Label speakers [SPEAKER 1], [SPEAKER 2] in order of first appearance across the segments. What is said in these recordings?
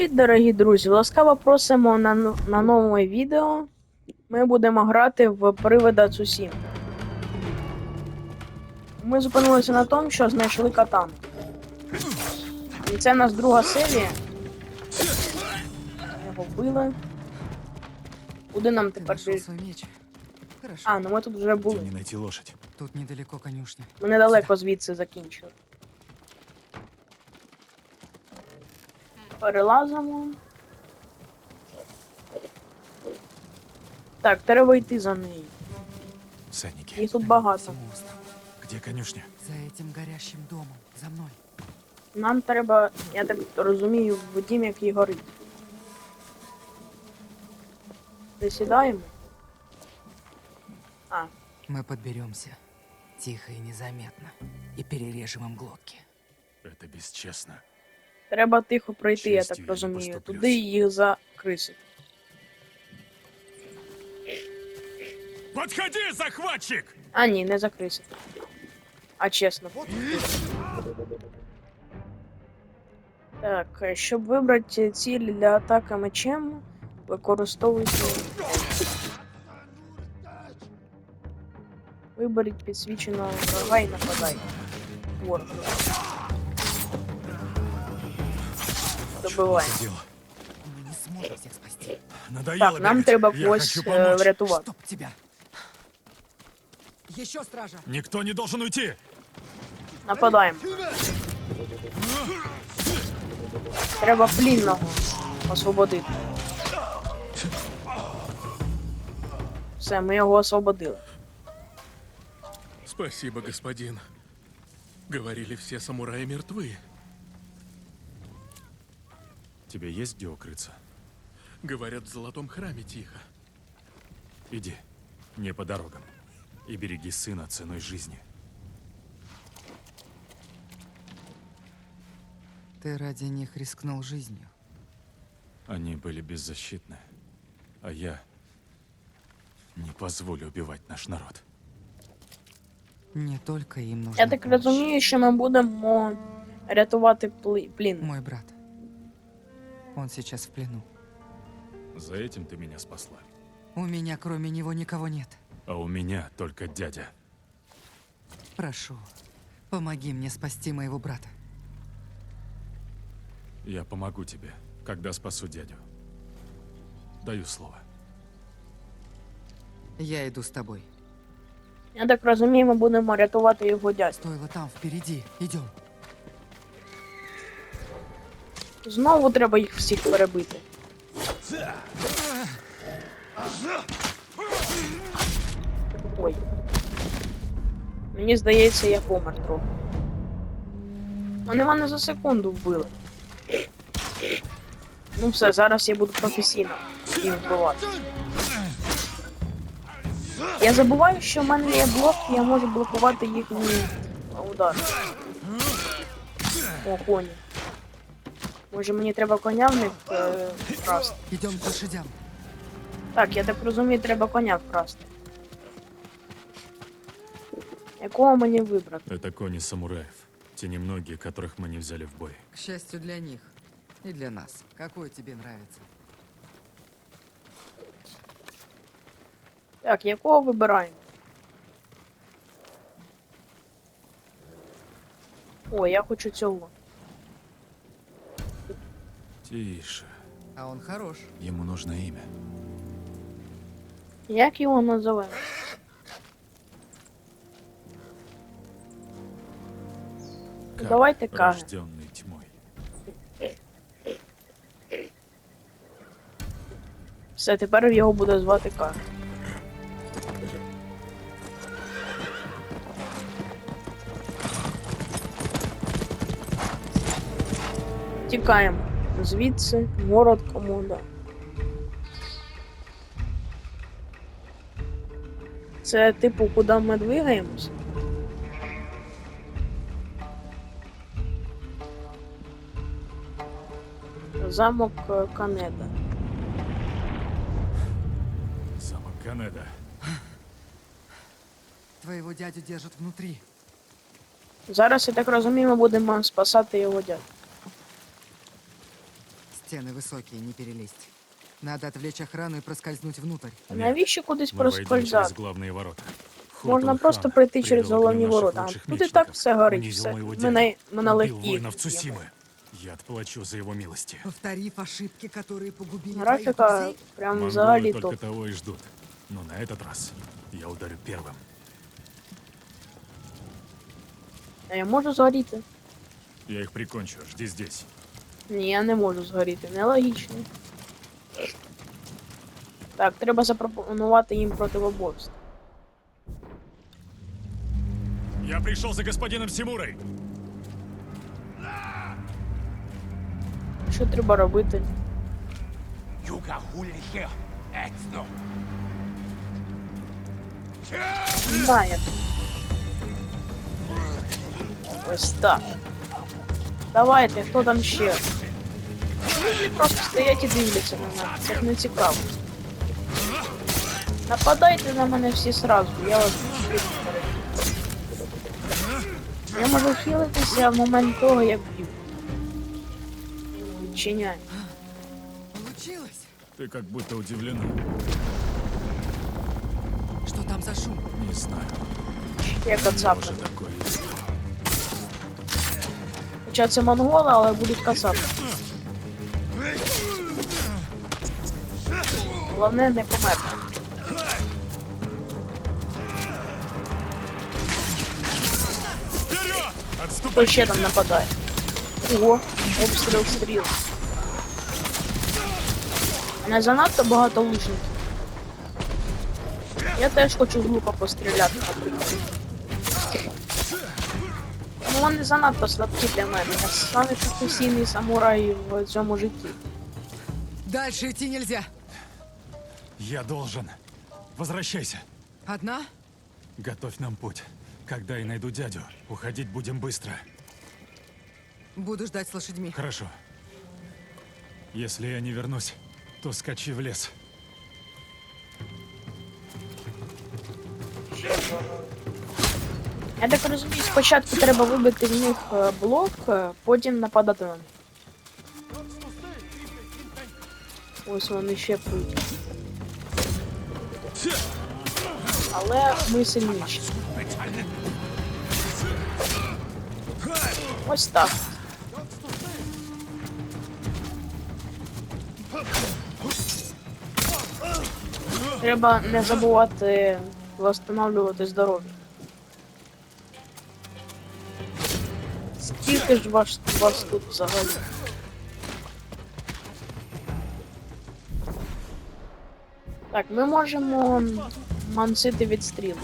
[SPEAKER 1] Привіт, дорогі друзі! Ласкаво просимо на, на нове відео. Ми будемо грати в привида Цусім. Ми зупинилися на тому, що знайшли катану. І це в нас друга серія. Його вбили. Куди нам тепер?
[SPEAKER 2] Хорошо.
[SPEAKER 1] А, ну ми тут вже були.
[SPEAKER 2] Тут недалеко конюшня.
[SPEAKER 1] Ми недалеко звідси закінчили. Перелазимо. Так, треба йти за нею.
[SPEAKER 3] Всадники.
[SPEAKER 1] Їх тут
[SPEAKER 2] По
[SPEAKER 1] багато.
[SPEAKER 2] всему острову.
[SPEAKER 3] Где конюшня?
[SPEAKER 2] За этим горящим домом. За мной.
[SPEAKER 1] Нам треба, я так розумію, в дім, який горить. Засідаємо. А,
[SPEAKER 2] Мы подберемся. Тихо и незаметно. И перережем им глотки.
[SPEAKER 3] Это бесчестно.
[SPEAKER 1] треба тихо пройти, я так розумію. Туди їх закрисить.
[SPEAKER 3] Подходи, захватчик!
[SPEAKER 1] А, ні, не закрисить. А чесно. Так, е, щоб вибрати ціль для атаки мечем, використовуйте. Виберіть підсвіченого врага і нападай. Ворог.
[SPEAKER 3] Дело.
[SPEAKER 2] Мы не сможем всех спасти.
[SPEAKER 3] Надоело
[SPEAKER 1] Так, нам
[SPEAKER 3] бегать.
[SPEAKER 1] треба
[SPEAKER 3] Я
[SPEAKER 1] когось
[SPEAKER 3] хочу
[SPEAKER 1] е,
[SPEAKER 3] помочь.
[SPEAKER 1] врятувати.
[SPEAKER 2] Чтоб тебя. Еще стража.
[SPEAKER 3] Никто не должен уйти.
[SPEAKER 1] Нападаємо. Треба плінного освободити. Все, ми його освободили.
[SPEAKER 4] Спасибо, господин. Говорили, все самураи мертвы.
[SPEAKER 3] Тебе есть где укрыться?
[SPEAKER 4] Говорят, в золотом храме тихо.
[SPEAKER 3] Иди. Не по дорогам. И береги сына ценой жизни.
[SPEAKER 2] Ты ради них рискнул жизнью.
[SPEAKER 3] Они были беззащитны. А я не позволю убивать наш народ.
[SPEAKER 2] Не только им нужна
[SPEAKER 1] Я так
[SPEAKER 2] помощь.
[SPEAKER 1] розумію, що ми будемо рятувати пли- плін.
[SPEAKER 2] Мой брат. Он сейчас в плену.
[SPEAKER 3] За этим ты меня спасла.
[SPEAKER 2] У меня кроме него никого нет.
[SPEAKER 3] А у меня только дядя.
[SPEAKER 2] Прошу, помоги мне спасти моего брата.
[SPEAKER 3] Я помогу тебе, когда спасу дядю. Даю слово.
[SPEAKER 2] Я иду с тобой.
[SPEAKER 1] Я так розумію, ми будемо рятувати його дядь.
[SPEAKER 2] Стоило там, впереди. Идем.
[SPEAKER 1] Знову треба їх всіх перебити. Ой. Мені здається, я помер трохи. Вони мене за секунду вбили. Ну все, зараз я буду професійно їх вбивати. Я забуваю, що в мене є блок, і я можу блокувати їхній удар. О, коні. Може мені треба коня в них е, вкрасти?
[SPEAKER 2] Идем к лошадям.
[SPEAKER 1] Так, я так розумію, треба коня вкрасти. Якого мені вибрати?
[SPEAKER 3] Это кони самураев. Те немногие, которых мы не взяли в бой.
[SPEAKER 2] К счастью для них. И для нас. Какой тебе нравится?
[SPEAKER 1] Так, якого вибираємо? О, я хочу цього.
[SPEAKER 3] Тише.
[SPEAKER 2] А он хорош.
[SPEAKER 3] Ему нужно имя.
[SPEAKER 1] Як його називаємо?
[SPEAKER 3] Как
[SPEAKER 1] Давайте каже.
[SPEAKER 3] Рожденный тьмой.
[SPEAKER 1] Все, тепер його буде звати Кар. Тікаємо. Звідси, город комода. Це типу, куди ми двигаємось? Замок е, Канеда.
[SPEAKER 3] Замок Канеда.
[SPEAKER 2] Твоего дядю держат внутри.
[SPEAKER 1] Зараз, я так розумію, ми будемо спасати його дядю.
[SPEAKER 2] Стены высокие, не перелезть. Надо отвлечь охрану и проскользнуть внутрь.
[SPEAKER 1] Навіщо кудись
[SPEAKER 3] Мы войдем через
[SPEAKER 1] проскользати?
[SPEAKER 3] главные ворота.
[SPEAKER 1] Можна
[SPEAKER 3] Хотун
[SPEAKER 1] просто
[SPEAKER 3] хан
[SPEAKER 1] пройти через
[SPEAKER 3] предал
[SPEAKER 1] головні
[SPEAKER 3] огню наших
[SPEAKER 1] ворота.
[SPEAKER 3] лучших
[SPEAKER 1] Тут і так
[SPEAKER 3] мечников,
[SPEAKER 1] все горить.
[SPEAKER 3] унизил
[SPEAKER 1] Все.
[SPEAKER 3] моего
[SPEAKER 1] Ми
[SPEAKER 3] дядю,
[SPEAKER 1] на, ми на
[SPEAKER 3] убил
[SPEAKER 1] легкій.
[SPEAKER 3] воинов Цусимы. Я отплачу за его милости.
[SPEAKER 2] Повторив ошибки, которые погубили твоих
[SPEAKER 1] Графіка
[SPEAKER 2] друзей.
[SPEAKER 1] прям
[SPEAKER 3] Монголы
[SPEAKER 1] взагалі
[SPEAKER 3] только
[SPEAKER 1] топ.
[SPEAKER 3] того и ждут. Но на этот раз я ударю первым.
[SPEAKER 1] А я можу згоріти?
[SPEAKER 3] Я их прикончу. Жди здесь.
[SPEAKER 1] Ні, я не можу згоріти. Нелогічно. Так, треба запропонувати їм противоборство.
[SPEAKER 3] Я пришел за господином Симурой.
[SPEAKER 1] Що треба робити? Знає. Ось так. Давайте, хто там ще? Вони просто стоять і дивляться на мене. Це ж не цікаво. Нападайте на мене всі сразу, я вас не Я можу хилитися в момент того, як б'ю. Відчиняй.
[SPEAKER 2] Получилось?
[SPEAKER 3] Ты как будто удивлена.
[SPEAKER 2] Что там за шум?
[SPEAKER 3] Не знаю.
[SPEAKER 1] Я кацапи.
[SPEAKER 3] Что такое есть.
[SPEAKER 1] Це монголи, але будуть кацапи. Головне не померти. Хто ще там нападає? Ого, обстріл стріл. Не занадто багато лучників. Я теж хочу глупо постріляти, наприклад. Ну вони занадто слабкі для мене. Я самий професійний самурай в цьому житті.
[SPEAKER 2] Дальше идти нельзя.
[SPEAKER 3] Я должен. Возвращайся.
[SPEAKER 2] Одна?
[SPEAKER 3] Готовь нам путь. Когда я найду дядю, уходить будем быстро.
[SPEAKER 2] Буду ждать с лошадьми.
[SPEAKER 3] Хорошо. Если я не вернусь, то скачи в лес.
[SPEAKER 1] Я так розумію, спочатку треба вибити в них е, блок, е, потім нападати на них. Ось вони ще пруть. Але ми сильніші. Ось так. Треба не забувати восстанавливати здоров'я. Скільки ж вас, вас тут взагалі? Так, ми можемо мансити відстріл.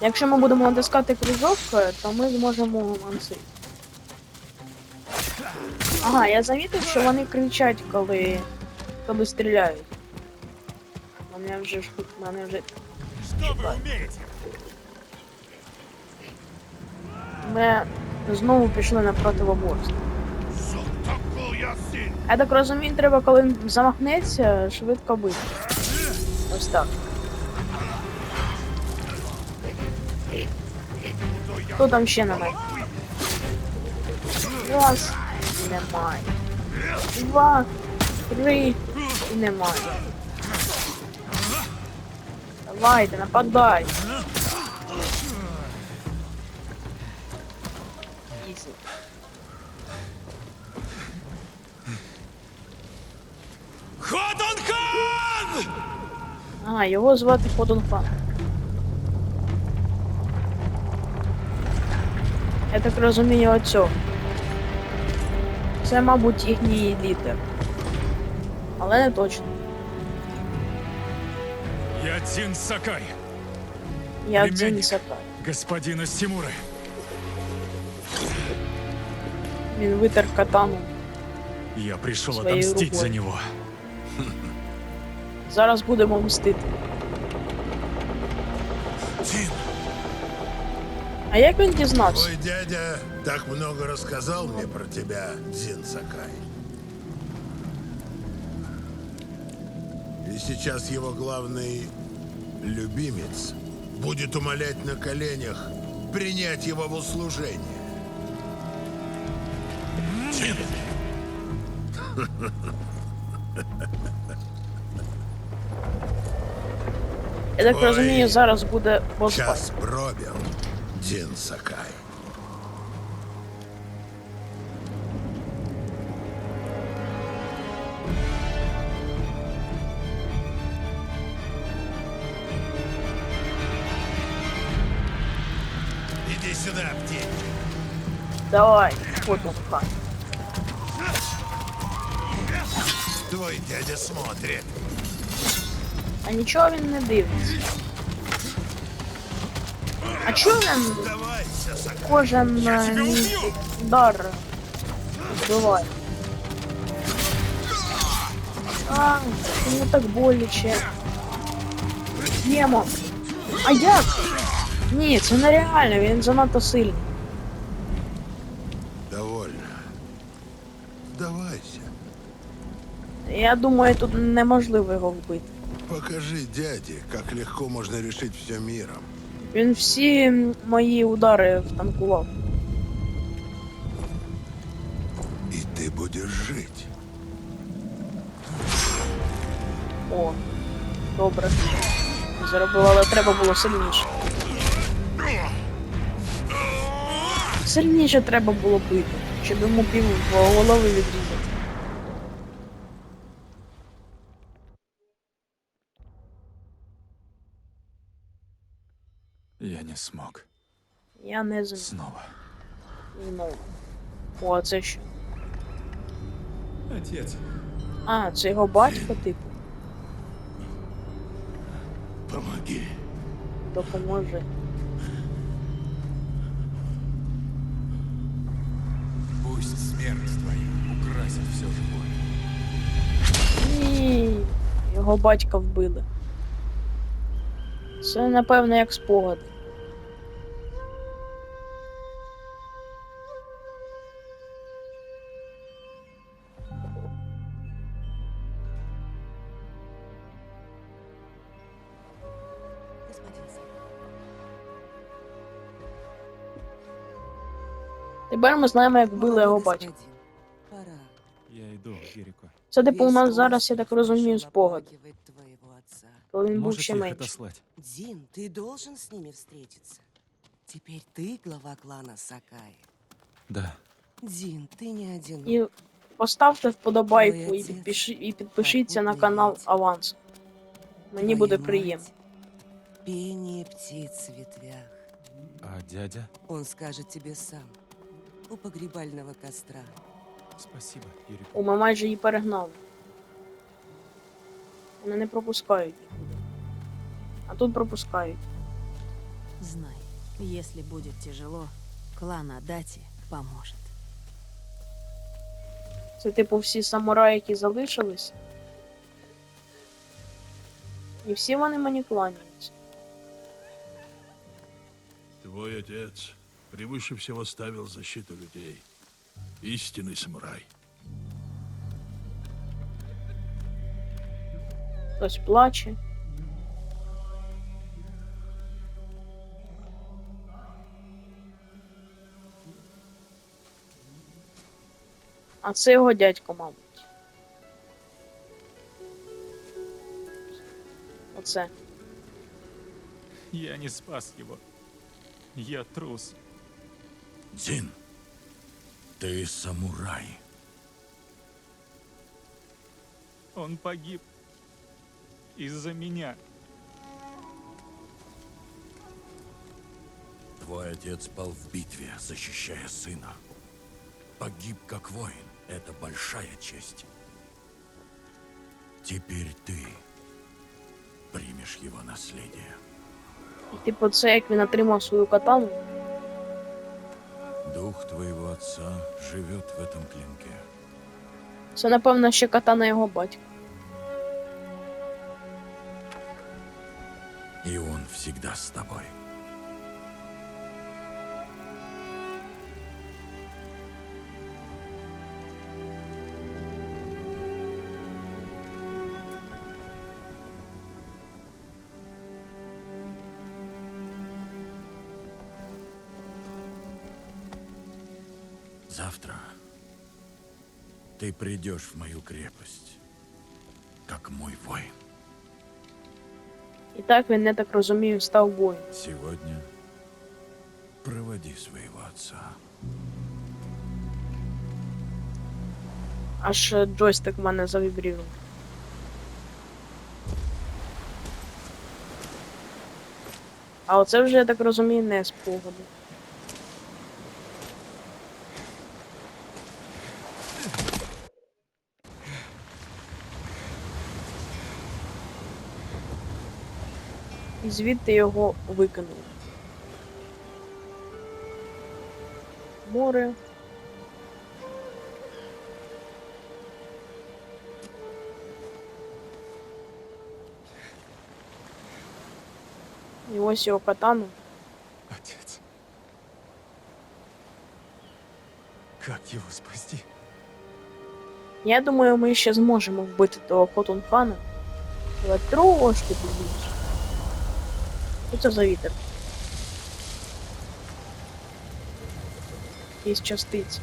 [SPEAKER 1] Якщо ми будемо натискати кружок, то ми зможемо мансити. Ага, я замітив, що вони кричать, коли, коли стріляють. Мене вже ж мене вже
[SPEAKER 3] Что вы умеете?
[SPEAKER 1] Ми знову пішли на противоборство. Я так розумію, треба, коли він замахнеться, швидко бити. Ось так. Хто там ще мене? Раз. Немає. Два. Три. І немає. Давайте, нападай. А, його звати Ходунхан. Я так розумію оцього. Це, мабуть, їхній лідер. Але не точно.
[SPEAKER 3] Я Дзин Сакай,
[SPEAKER 1] Я
[SPEAKER 3] Племянник.
[SPEAKER 1] Дзин Сакай.
[SPEAKER 3] господина Симуры.
[SPEAKER 1] Він витер катану.
[SPEAKER 3] Я пришел
[SPEAKER 1] Своей
[SPEAKER 3] отомстить за
[SPEAKER 1] рукой.
[SPEAKER 3] него.
[SPEAKER 1] Зараз будемо мстити.
[SPEAKER 5] Тин,
[SPEAKER 1] А як він дізнався?
[SPEAKER 5] твой дядя так много рассказал мне про тебя, Дзин Сакай. И сейчас его главный любимец будет умолять на коленях принять его в услужение.
[SPEAKER 1] Я так розумію, зараз буде босфайт.
[SPEAKER 5] Час пробил, Дин Сакай. Иди сюда, птичка.
[SPEAKER 1] Давай, ходимо в хату.
[SPEAKER 5] Твой дядя смотрит.
[SPEAKER 1] А нічого він не дивиться. А чого він кожен е, удар вбиває? А, чому так боляче? Ємо. А як? Ні, це нереально, він занадто сильний.
[SPEAKER 5] Довольно. Сдавайся.
[SPEAKER 1] Я думаю, тут неможливо його вбити.
[SPEAKER 5] Покажи дяде, как легко можно решить все миром.
[SPEAKER 1] Він всі мої удари втанкував.
[SPEAKER 5] И ты будешь жить.
[SPEAKER 1] О, добре. Заробив, але треба було сильніше. Сильніше треба було бити, щоб йому пів голови відрізати.
[SPEAKER 3] Не смог.
[SPEAKER 1] Я не зміг
[SPEAKER 3] Снова.
[SPEAKER 1] знову. О, це що?
[SPEAKER 3] Отец.
[SPEAKER 1] А, це його батько, типу,
[SPEAKER 5] Помоги.
[SPEAKER 1] допоможе.
[SPEAKER 3] Пусть смерть твоя украсит все живое.
[SPEAKER 1] Ні, його батька вбили. Це напевно як спогади. Тепер ми знаємо, як вбили його батька.
[SPEAKER 2] Господин, Пора.
[SPEAKER 3] Я иду, Кирико.
[SPEAKER 1] Це типу у
[SPEAKER 2] Весь
[SPEAKER 1] нас
[SPEAKER 2] остров
[SPEAKER 1] зараз, я так розумію,
[SPEAKER 2] начал
[SPEAKER 1] спогад.
[SPEAKER 2] оплакивать твоего отца.
[SPEAKER 1] Коли він був
[SPEAKER 3] Можете
[SPEAKER 1] ще
[SPEAKER 3] их
[SPEAKER 1] менший.
[SPEAKER 3] отослать?
[SPEAKER 2] Дин, ты должен с ними встретиться. Теперь ты глава клана Сакаи.
[SPEAKER 3] Да.
[SPEAKER 2] Дин, ты не одинок.
[SPEAKER 1] І поставте вподобайку
[SPEAKER 2] Твій
[SPEAKER 1] і,
[SPEAKER 2] отець
[SPEAKER 1] підпиши, і підпишіться на
[SPEAKER 2] попутний
[SPEAKER 1] канал
[SPEAKER 2] вітер.
[SPEAKER 1] Аванс. Мені
[SPEAKER 2] Твоя
[SPEAKER 1] буде
[SPEAKER 2] мать
[SPEAKER 1] приємно. —
[SPEAKER 2] Пение птиц в ветвях.
[SPEAKER 3] А дядя?
[SPEAKER 2] Он скажет тебе сам. У погребального костра.
[SPEAKER 3] Спасибо, Кирико.
[SPEAKER 1] О, ми майже її перегнали. Вони не пропускають нікуди. А тут пропускають.
[SPEAKER 6] Знай, если будет тяжело, клан Адати поможет.
[SPEAKER 1] Це типу всі самураї, які залишились. І всі вони мені кланяються.
[SPEAKER 5] Твой отец превыше всего ставил защиту людей. Истинный самурай.
[SPEAKER 1] Хтось плаче. А це його дядько, мабуть. Оце.
[SPEAKER 3] Я не спас его. Я трус.
[SPEAKER 5] Дзин, ты самурай.
[SPEAKER 3] Он погиб. Из-за меня.
[SPEAKER 7] Твой отец пал в битве, защищая сына. Погиб как воин. Это большая честь. Теперь ты примешь его наследие.
[SPEAKER 1] І типу це як він отримав свою катану.
[SPEAKER 7] Дух твоего отца живет в этом клинке.
[SPEAKER 1] Це, напевно, ще катана його батька.
[SPEAKER 7] И он всегда с тобой. Ты придешь в мою крепость, как мой воин.
[SPEAKER 1] І так він, я так розумію, став воїном.
[SPEAKER 7] Сегодня проводи своего отца.
[SPEAKER 1] Аж е, джойстик в мене завібрів. А оце вже, я так розумію, не спогади. І звідти його викинули. Море. І ось його катану.
[SPEAKER 3] Отец. Как его спасти?
[SPEAKER 1] Я думаю, ми ще зможемо вбити того Котунхана. Але трошки пізніше. Що це за вітер? Якісь частиці.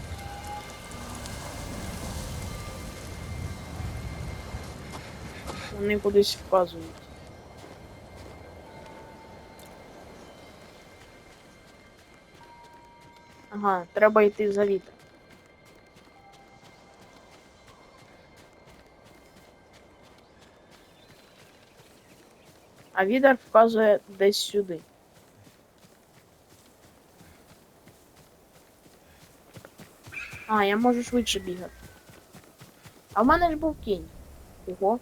[SPEAKER 1] Вони кудись вказують. Ага, треба йти за вітер. А відер вказує десь сюди. А, я можу швидше бігати. А в мене ж був кінь. Ого.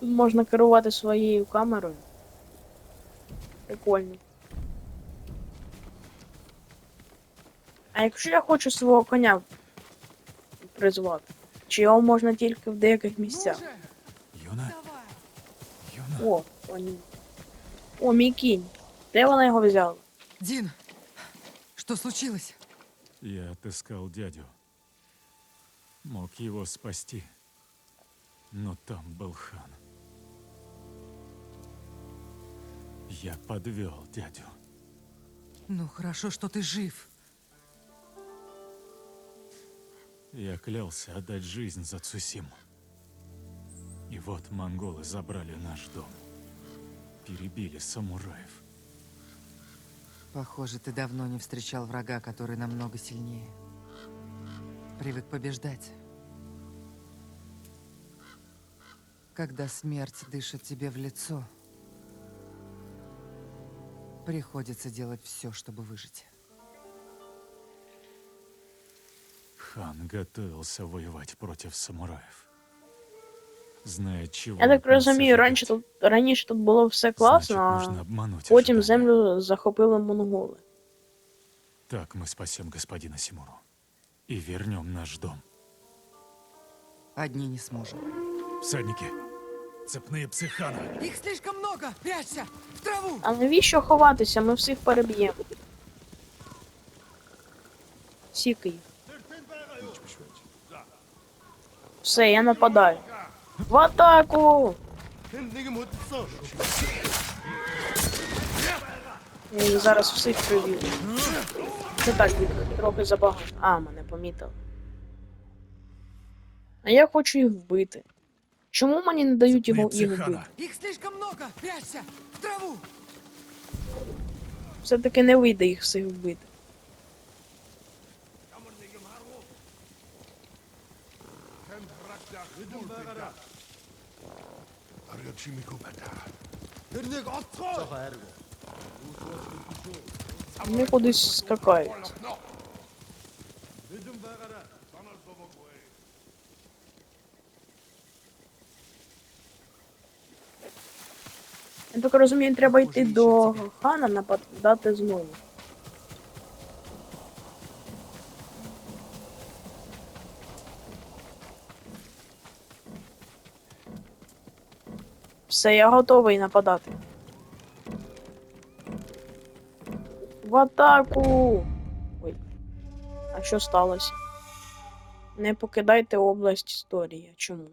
[SPEAKER 1] Можна керувати своєю камерою. Прикольно. А якщо я хочу свого коня призвати? Чи його можна тільки в деяких місцях?
[SPEAKER 3] Юна? Юна?
[SPEAKER 1] О, коні. О, мій кінь. Де вона його взяла?
[SPEAKER 2] Дин, что случилось?
[SPEAKER 3] Я отыскал дядю. Мог его спасти. Но там был хан. Я подвел дядю.
[SPEAKER 2] Ну, хорошо, что ты жив.
[SPEAKER 3] Я клялся отдать жизнь за Цусиму. И вот монголы забрали наш дом. Перебили самураев.
[SPEAKER 2] Похоже, ты давно не встречал врага, который намного сильнее. Привык побеждать. Когда смерть дышит тебе в лицо, приходится делать все, чтобы выжить.
[SPEAKER 3] Хан готовился воевать против самураев. Зная, чего
[SPEAKER 1] Я так
[SPEAKER 3] от нас
[SPEAKER 1] розумію,
[SPEAKER 3] ожидать.
[SPEAKER 1] раніше тут раніше тут було все класно,
[SPEAKER 3] Значит, нужно
[SPEAKER 1] а
[SPEAKER 3] обмануть
[SPEAKER 1] потім
[SPEAKER 3] ожидания.
[SPEAKER 1] землю захопили монголи.
[SPEAKER 3] Так мы спасем господина Симуру. И вернем наш дом.
[SPEAKER 2] Одни не сможем.
[SPEAKER 3] Всадники! Цепные псы хана!
[SPEAKER 2] Их слишком много! Прячься! В траву!
[SPEAKER 1] А навіщо ховатися? Ми всіх переб'ємо. Сіки їх. Все, я нападаю. В атаку! Я їх зараз всіх привів. Це так трохи забагато. А, мене помітили. А я хочу їх вбити. Чому мені не дають його, їх вбити?
[SPEAKER 3] хана!
[SPEAKER 2] Слишком много! Прячься! В траву!
[SPEAKER 1] Все-таки не вийде їх всіх вбити. Вони кудись скакають. Я так розумію, треба йти до хана нападати знову. Все, я готовий нападати. В атаку! Ой. А що сталося? Не покидайте область історії. Чому?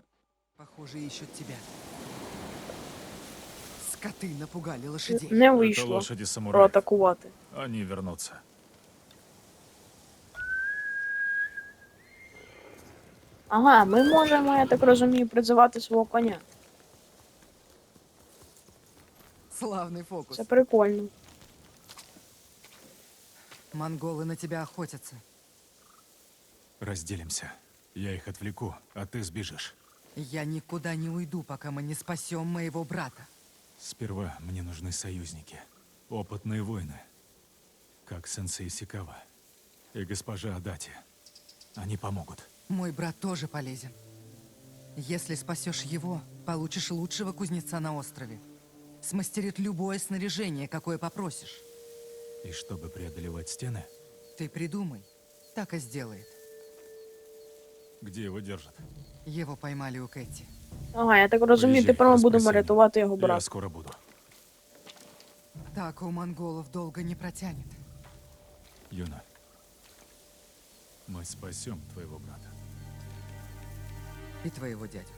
[SPEAKER 2] Похоже, ищут тебя. Скоты напугали лошадей.
[SPEAKER 1] Не
[SPEAKER 3] Это
[SPEAKER 1] вийшло
[SPEAKER 3] лошади самураев.
[SPEAKER 1] проатакувати.
[SPEAKER 3] Они вернутся.
[SPEAKER 1] Ага, ми можемо, я так розумію, призивати свого коня.
[SPEAKER 2] Славный фокус.
[SPEAKER 1] Це прикольно.
[SPEAKER 2] Монголы на тебя охотятся.
[SPEAKER 3] Разделимся. Я их отвлеку, а ты сбежишь.
[SPEAKER 2] Я никуда не уйду, пока мы не спасем моего брата.
[SPEAKER 3] Сперва мне нужны союзники. Опытные воины. Как сенсей Сикава. И госпожа Адати. Они помогут.
[SPEAKER 2] Мой брат тоже полезен. Если спасешь его, получишь лучшего кузнеца на острове Смастерит любое снаряжение, какое попросишь.
[SPEAKER 3] И чтобы преодолевать стены,
[SPEAKER 2] Ты придумай. Так и сделает.
[SPEAKER 3] где его держат?
[SPEAKER 2] Его поймали у Кэти.
[SPEAKER 1] Ага, я так розумію,
[SPEAKER 3] Поїжджай,
[SPEAKER 1] тепер ми будемо
[SPEAKER 3] розпресіння.
[SPEAKER 1] рятувати його
[SPEAKER 3] Я
[SPEAKER 1] брата.
[SPEAKER 3] скоро буду.
[SPEAKER 2] Так у монголов долго не протянет.
[SPEAKER 3] Юна, мы спасем твоего брата.
[SPEAKER 2] И твоего дядю.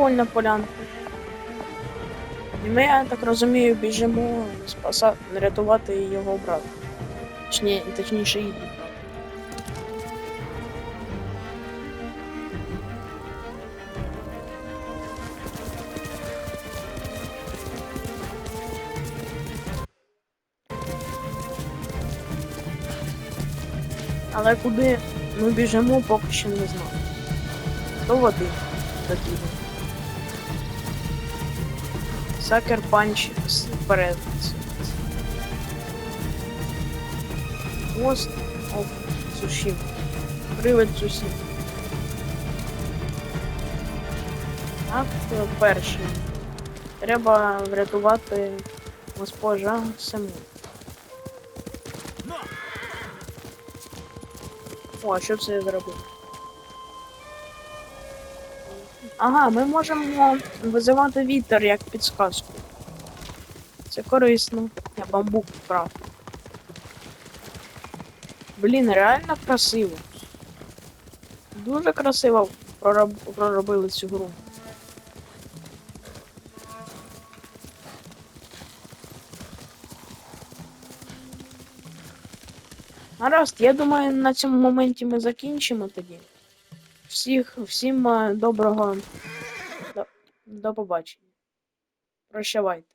[SPEAKER 1] Прикольна полянка. І ми, я так розумію, біжимо спаса... рятувати його брата. Точні... Точніше, її. Але куди ми біжимо, поки що не знаю. До води такий. Сакер панч вперед. Хвост. Оп, сушів. Привид сусід. Так, перший. Треба врятувати госпожа саму. О, а що це я зробив? Ага, ми можемо визивати вітер як підсказку. Це корисно. Я бамбук вправ. Блін, реально красиво. Дуже красиво пророб... проробили цю гру. Гаразд, я думаю, на цьому моменті ми закінчимо тоді. Всіх, всім е, доброго. До, до побачення. Прощавайте.